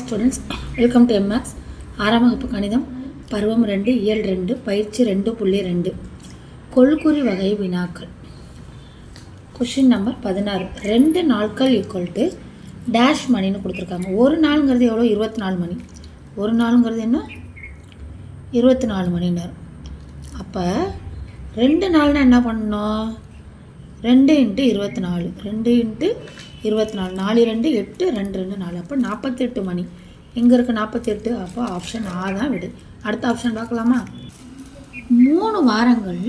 Students welcome to MX ஆறாம் வகுப்பு கணிதம் பருவம் ரெண்டு இயல் ரெண்டு பயிற்சி ரெண்டு புள்ளி ரெண்டு. கொள்குறி வகை வினாக்கள். கொஷின் நம்பர் பதினாறு. ரெண்டு நாட்கள் ஈக்குவல் டு டேஷ் மணின்னு கொடுத்துருக்காங்க. ஒரு நாளுங்கிறது எவ்வளோ இருபத்தி நாலு மணி. ஒரு நாளுங்கிறது என்ன? இருபத்தி நாலு மணி நேரம் அப்போ ரெண்டு நாள்னா என்ன பண்ணணும்? ரெண்டு இன்ட்டு இருபத்தி நாலு ரெண்டு இன்ட்டு இருபத்தி நாலு நாலு ரெண்டு எட்டு ரெண்டு ரெண்டு நாலு. அப்போ நாற்பத்தெட்டு மணி. எங்கே இருக்குது நாற்பத்தெட்டு அப்போ ஆப்ஷன் ஆ தான் விடு. அடுத்த ஆப்ஷன் பார்க்கலாமா? மூணு வாரங்கள்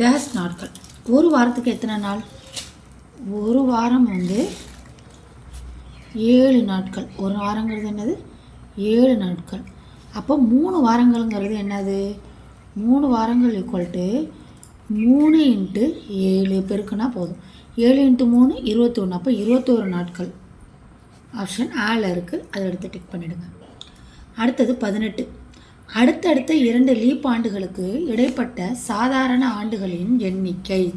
டேஸ் நாட்கள் ஒரு வாரத்துக்கு எத்தனை நாள்? ஒரு வாரம் வந்து ஏழு நாட்கள். ஒரு வாரங்கிறது என்னது? ஏழு நாட்கள். அப்போ மூணு வாரங்கள்ங்கிறது என்னது? மூணு வாரங்கள் ஈக்குவல் டு மூணு இன்ட்டு ஏழு பெருக்குன்னா போதும். ஏழு இன்ட்டு மூணு இருபத்தொன்று அப்போ இருபத்தோரு நாட்கள். ஆப்ஷன் ஆல இருக்குது அதை எடுத்து டிக் பண்ணிவிடுங்க அடுத்தது பதினெட்டு. அடுத்தடுத்த இரண்டு லீப் ஆண்டுகளுக்கு இடைப்பட்ட சாதாரண ஆண்டுகளின் எண்ணிக்கை.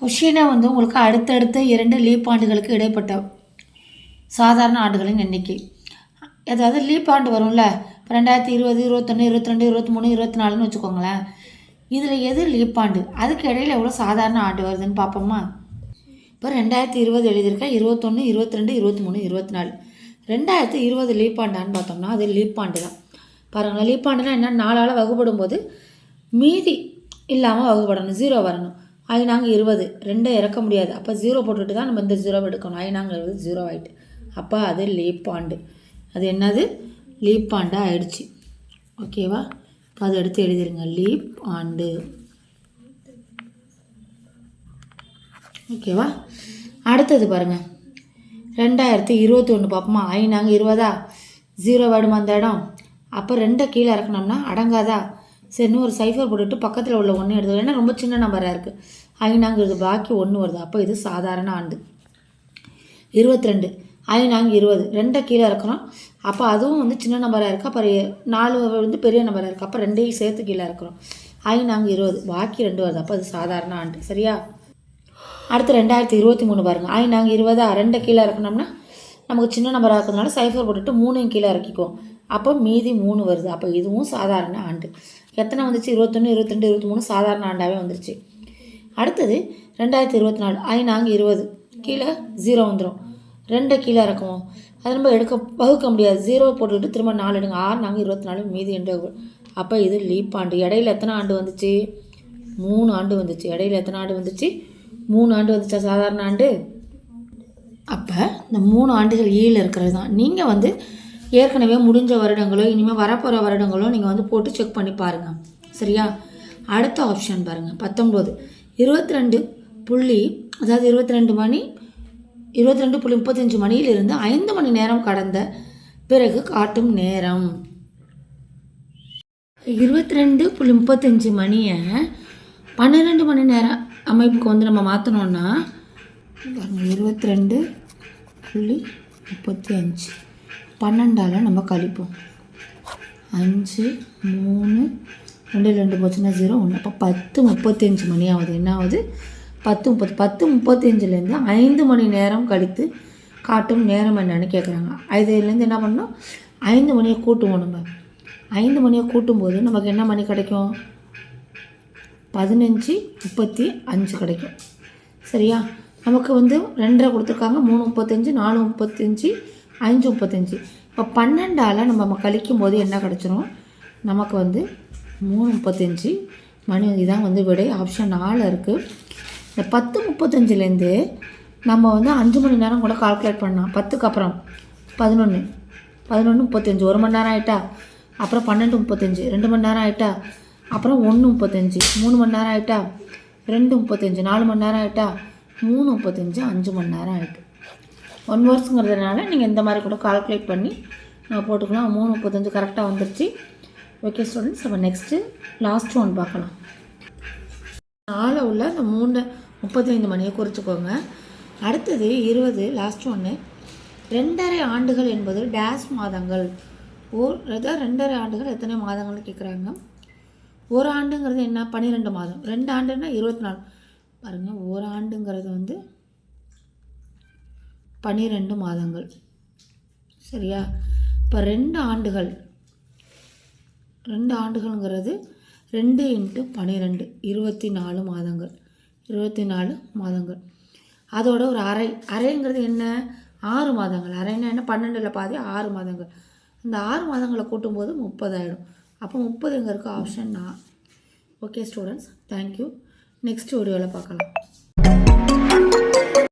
கொஷினை வந்து உங்களுக்கு அடுத்தடுத்த இரண்டு லீப் ஆண்டுகளுக்கு இடைப்பட்ட சாதாரண ஆண்டுகளின் எண்ணிக்கை. அதாவது லீப் ஆண்டு வரும்ல? இப்போ ரெண்டாயிரத்தி இருபது இருபத்தொன்று இருபத்திரெண்டு இருபத்தி மூணு இருபத்தி நாலுன்னு வச்சுக்கோங்களேன். இதில் எது லீப் ஆண்டு? அதுக்கு இடையில எவ்வளோ சாதாரண ஆண்டு வருதுன்னு பார்ப்போமா? இப்போ ரெண்டாயிரத்தி இருபது எழுதியிருக்கேன் இருபத்தொன்று இருபத்தி ரெண்டு இருபத்தி மூணு இருபத்தி நாலு ரெண்டாயிரத்தி இருபது லீப் ஆண்டான்னு பார்த்தோம்னா அது லீப் ஆண்டு தான். பாருங்களேன் லீப் ஆண்டுனா என்ன? நாலால் வகுப்படும் போது மீதி இல்லாமல் வகுப்படணும் ஜீரோ வரணும். ஐநாங்க இருபது ரெண்டை இறக்க முடியாது. அப்போ ஜீரோ போட்டுட்டு தான் நம்ம இந்த ஜீரோவை எடுக்கணும். ஐநாங்க இருபது ஜீரோ ஆகிட்டு அப்போ அது லீப் ஆண்டு அது என்னது? லீப் ஆண்டாக ஆயிடுச்சு. ஓகேவா இப்போ அதை எடுத்து எழுதிருங்க. லீப் ஆண்டு ஓகேவா? அடுத்தது பாருங்கள் ரெண்டாயிரத்தி இருபத்தி ஒன்று பார்ப்போமா ஐநாங்க இருபதா? ஜீரோ வேடுமா அந்த இடம்? அப்போ ரெண்டை கீழே இறக்கணும்னா அடங்காதா? சரி இன்னும் ஒரு சைஃபர் போட்டுட்டு பக்கத்தில் உள்ள ஒன்று எடுத்து ஏன்னா ரொம்ப சின்ன நம்பராக இருக்குது ஐநாங்கிறது பாக்கி ஒன்று வருது. அப்போ இது சாதாரண ஆண்டு. இருபத்தி ரெண்டு ஐநாங்க இருபது. ரெண்டை கீழே இறக்குறோம். அப்போ அதுவும் வந்து சின்ன நம்பராக இருக்குது அப்போ நாலு வந்து பெரிய நம்பராக இருக்குது அப்போ ரெண்டையும் சேர்த்து கீழே இறக்குறோம். ஐநாங்க இருபது. பாக்கி ரெண்டு வருது. அப்போ அது சாதாரண ஆண்டு. சரியா? அடுத்து ரெண்டாயிரத்தி இருபத்தி மூணு பாருங்கள் ஆய் நாங்கள் இருபதா ரெண்டை கீழே இறக்கணும்னா நமக்கு சின்ன நம்பராக இருக்கிறதுனால சைஃபர் போட்டுட்டு மூணையும் கீழே இறக்கிக்குவோம். அப்போ மீதி மூணு வருது. அப்போ இதுவும் சாதாரண ஆண்டு. எத்தனை வந்துச்சு? இருபத்தொன்று இருபத்தெண்டு இருபத்தி மூணு சாதாரண ஆண்டாகவே வந்துருச்சு. அடுத்தது ரெண்டாயிரத்தி இருபத்தி நாலு ஐ நாங்கள் இருபது. கீழே ஜீரோ வந்துடும் ரெண்டை கீழே இறக்குவோம். அது நம்ம எடுக்க வகுக்க முடியாது. ஜீரோ போட்டுக்கிட்டு திரும்ப நாலு எடுங்க. ஆறு நாங்கள் இருபத்தி நாலு மீதி ரெண்டு அப்போ இது லீப் ஆண்டு. இடையில எத்தனை ஆண்டு வந்துச்சு? மூணு ஆண்டு வந்துச்சு. இடையில எத்தனை ஆண்டு வந்துச்சு? மூணு ஆண்டு வந்துச்சா? சாதாரண ஆண்டு? அப்போ இந்த மூணு ஆண்டுகள் ஈழ இருக்கிறது தான் நீங்கள் வந்து ஏற்கனவே முடிஞ்ச வருடங்களோ இனிமேல் வரப்போகிற வருடங்களோ நீங்கள் வந்து போட்டு செக் பண்ணி பாருங்கள் சரியா? அடுத்த ஆப்ஷன் பாருங்கள் பத்தொம்போது இருபத்தி ரெண்டு புள்ளி அதாவது இருபத்தி ரெண்டு மணி இருபத்தி ரெண்டு புள்ளி முப்பத்தஞ்சு மணியிலிருந்து ஐந்து மணி நேரம் கடந்த பிறகு காட்டும் நேரம். இருபத்தி ரெண்டு புள்ளி முப்பத்தஞ்சு மணியை பன்னிரெண்டு மணி நேரம் அமைப்புக்கு வந்து நம்ம மாற்றினோன்னா இருபத்தி ரெண்டு புள்ளி முப்பத்தி அஞ்சு பன்னெண்டால் நம்ம கழிப்போம். அஞ்சு மூணு ரெண்டு ரெண்டு போச்சுன்னா ஜீரோ ஒன்று அப்போ பத்து முப்பத்தஞ்சு மணி ஆகுது. என்ன ஆகுது? பத்து முப்பத்து பத்து முப்பத்தஞ்சுலேருந்து ஐந்து மணி நேரம் கழித்து காட்டும் நேரம் என்னன்னு கேட்குறாங்க இதுலேருந்து என்ன பண்ணணும்? ஐந்து மணியை கூட்டுவோம் நம்ம. ஐந்து மணியை கூட்டும்போது நமக்கு என்ன மணி கிடைக்கும்? பதினஞ்சு முப்பத்தி அஞ்சு கிடைக்கும். சரியா? நமக்கு வந்து ரெண்டரை கொடுத்துருக்காங்க. மூணு முப்பத்தஞ்சு நாலு முப்பத்தஞ்சு அஞ்சு முப்பத்தஞ்சு. இப்போ பன்னெண்டால் நம்ம கழிக்கும் போது என்ன கிடச்சிரும்? நமக்கு வந்து மூணு முப்பத்தஞ்சு மணி இதுதான் வந்து விடை. ஆப்ஷன் நாலு இருக்குது இந்த பத்து முப்பத்தஞ்சுலேருந்து நம்ம வந்து அஞ்சு மணி நேரம் கூட கால்குலேட் பண்ணலாம். பத்துக்கு அப்புறம் பதினொன்று பதினொன்று முப்பத்தஞ்சு. ஒரு மணி நேரம் ஆயிட்டா? அப்புறம் பன்னெண்டு முப்பத்தஞ்சு. ரெண்டு மணி நேரம் ஆகிட்டா அப்புறம் ஒன்று முப்பத்தஞ்சு. மூணு மணி நேரம் ஆகிட்டா ரெண்டு முப்பத்தஞ்சு. நாலு மணி நேரம் ஆகிட்டா மூணு முப்பத்தஞ்சு. அஞ்சு மணி நேரம் ஆகிட்டு ஒன் ஹவர்ஸுங்கிறதுனால நீங்கள் இந்த மாதிரி கூட கால்குலேட் பண்ணி நான் போட்டுக்கலாம். மூணு முப்பத்தஞ்சு கரெக்டாக வந்துருச்சு. ஓகே ஸ்டூடெண்ட்ஸ் அப்போ நெக்ஸ்ட்டு லாஸ்ட் ஒன் பார்க்கலாம். நாலு உள்ள அந்த மூணு முப்பத்தைந்து மணியை குறிச்சிக்கோங்க. அடுத்தது இருபது லாஸ்ட் ஒன்று ரெண்டரை ஆண்டுகள் என்பது டேஸ் மாதங்கள். ஓ அதாவது ரெண்டரை ஆண்டுகள் எத்தனை மாதங்கள்னு கேட்குறாங்க ஒரு ஆண்டுங்கிறது என்ன? பன்னிரெண்டு மாதம். ரெண்டு ஆண்டுன்னா இருபத்தி நாலு பாருங்கள் ஒரு ஆண்டுங்கிறது வந்து பன்னிரெண்டு மாதங்கள். சரியா? இப்போ ரெண்டு ஆண்டுகள். ரெண்டு ஆண்டுகள்ங்கிறது ரெண்டு இன்ட்டு பன்னிரெண்டு. இருபத்தி நாலு மாதங்கள். இருபத்தி நாலு மாதங்கள். அதோட ஒரு அரை அரைங்கிறது என்ன? ஆறு மாதங்கள். அரைன்னா என்ன? பன்னெண்டில் பாதி ஆறு மாதங்கள். இந்த ஆறு மாதங்களை கூட்டும்போது முப்பதாயிடும் அப்போ முப்பதுங்க இருக்க ஆப்ஷன் நான் ஓகே ஸ்டூடெண்ட்ஸ் தேங்க்யூ நெக்ஸ்ட் வீடியோவில் பார்க்கலாம்.